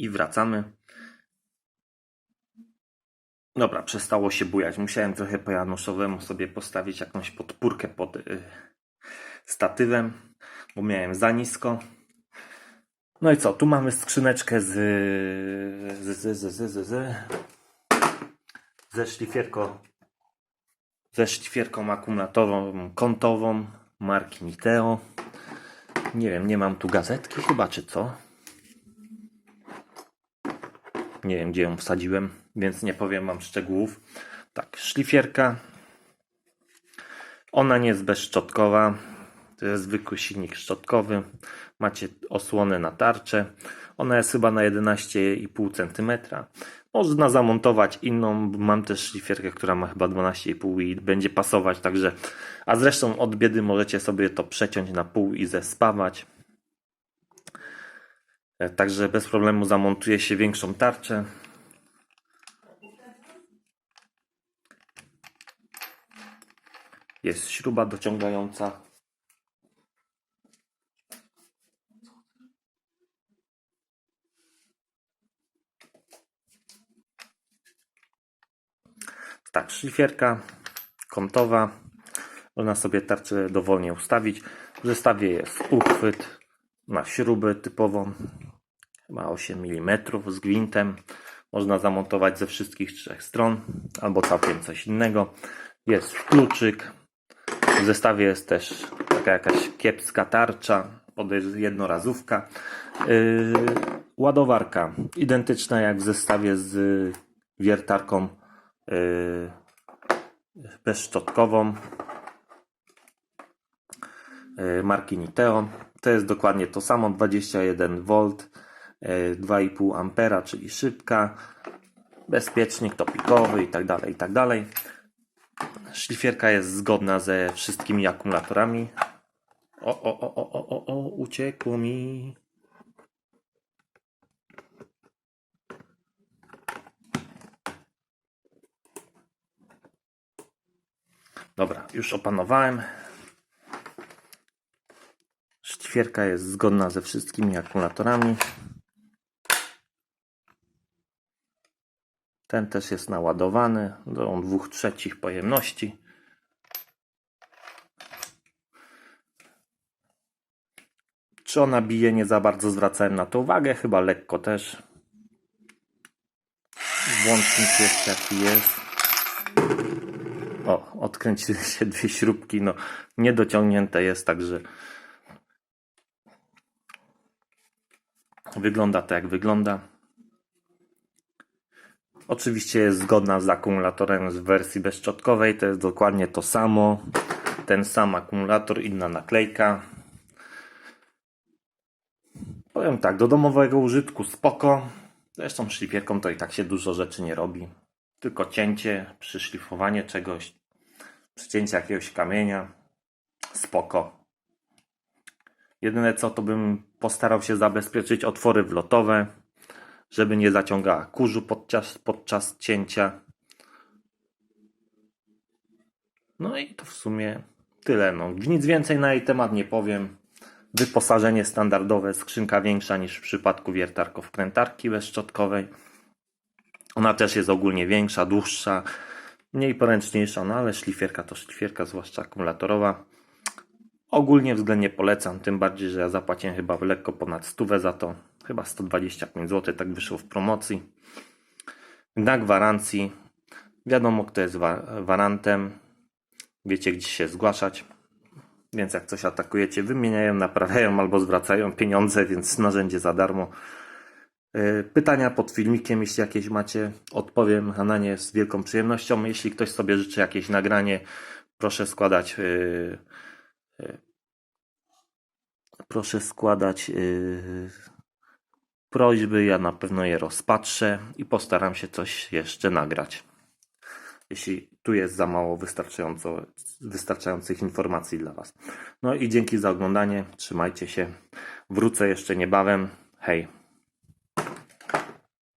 I wracamy. Dobra, przestało się bujać. Musiałem trochę po Januszowemu sobie postawić jakąś podpórkę pod y, statywem, bo miałem za nisko. No i co? Tu mamy skrzyneczkę z, z, z, z, z, z, z ze szlifierką ze szlifierką akumulatorową kątową marki Niteo. Nie wiem, nie mam tu gazetki chyba, czy co? Nie wiem, gdzie ją wsadziłem, więc nie powiem wam szczegółów. Tak, szlifierka. Ona nie jest bezszczotkowa. To jest zwykły silnik szczotkowy. Macie osłonę na tarczę. Ona jest chyba na 11,5 cm. Można zamontować inną. Mam też szlifierkę, która ma chyba 12,5 i będzie pasować. Także, a zresztą od biedy możecie sobie to przeciąć na pół i zespawać. E, Także bez problemu zamontuje się większą tarczę. Jest śruba dociągająca. Tak, szlifierka kątowa. Można sobie tarczę dowolnie ustawić. W zestawie jest uchwyt na śrubę typową. Chyba 8 mm z gwintem. Można zamontować ze wszystkich trzech stron albo całkiem coś innego. Jest kluczyk. W zestawie jest też taka jakaś kiepska tarcza, jednorazówka. Yy, ładowarka identyczna jak w zestawie z wiertarką yy, bezszczotkową yy, marki Niteo. To jest dokładnie to samo, 21 V, yy, 2,5 ampera, czyli szybka, bezpiecznik topikowy i tak dalej, i tak dalej. Szlifierka jest zgodna ze wszystkimi akumulatorami. O, o, o, o, o, o, o, uciekło mi. Dobra, już opanowałem. Szlifierka jest zgodna ze wszystkimi akumulatorami. Ten też jest naładowany do 2 trzecich pojemności. Czy ona bije? Nie za bardzo zwracałem na to uwagę. Chyba lekko też. Włącznik jeszcze jaki jest. O, odkręciły się dwie śrubki. No, niedociągnięte jest, także wygląda to jak wygląda. Oczywiście jest zgodna z akumulatorem z wersji bezszczotkowej. To jest dokładnie to samo. Ten sam akumulator, inna naklejka. Powiem tak, do domowego użytku spoko. Zresztą szlifierką to i tak się dużo rzeczy nie robi. Tylko cięcie, przyszlifowanie czegoś, przycięcie jakiegoś kamienia. Spoko. Jedyne co, to bym postarał się zabezpieczyć otwory wlotowe, żeby nie zaciągała kurzu podczas, podczas cięcia. No i to w sumie tyle. No. Nic więcej na jej temat nie powiem. Wyposażenie standardowe, skrzynka większa niż w przypadku wiertarko-wkrętarki bezszczotkowej. Ona też jest ogólnie większa, dłuższa, mniej poręczniejsza, no ale szlifierka to szlifierka, zwłaszcza akumulatorowa. Ogólnie względnie polecam, tym bardziej, że ja zapłaciłem chyba lekko ponad stówę za to. Chyba 125 zł, tak wyszło w promocji. Na gwarancji. Wiadomo, kto jest wa- warantem. Wiecie, gdzie się zgłaszać. Więc jak coś atakujecie, wymieniają, naprawiają albo zwracają pieniądze, więc narzędzie za darmo. Yy, Pytania pod filmikiem, jeśli jakieś macie, odpowiem na nie z wielką przyjemnością. Jeśli ktoś sobie życzy jakieś nagranie, proszę składać. yy, yy, Proszę składać prośby, ja na pewno je rozpatrzę i postaram się coś jeszcze nagrać. Jeśli tu jest za mało wystarczająco, wystarczających informacji dla Was. No i dzięki za oglądanie. Trzymajcie się. Wrócę jeszcze niebawem. Hej.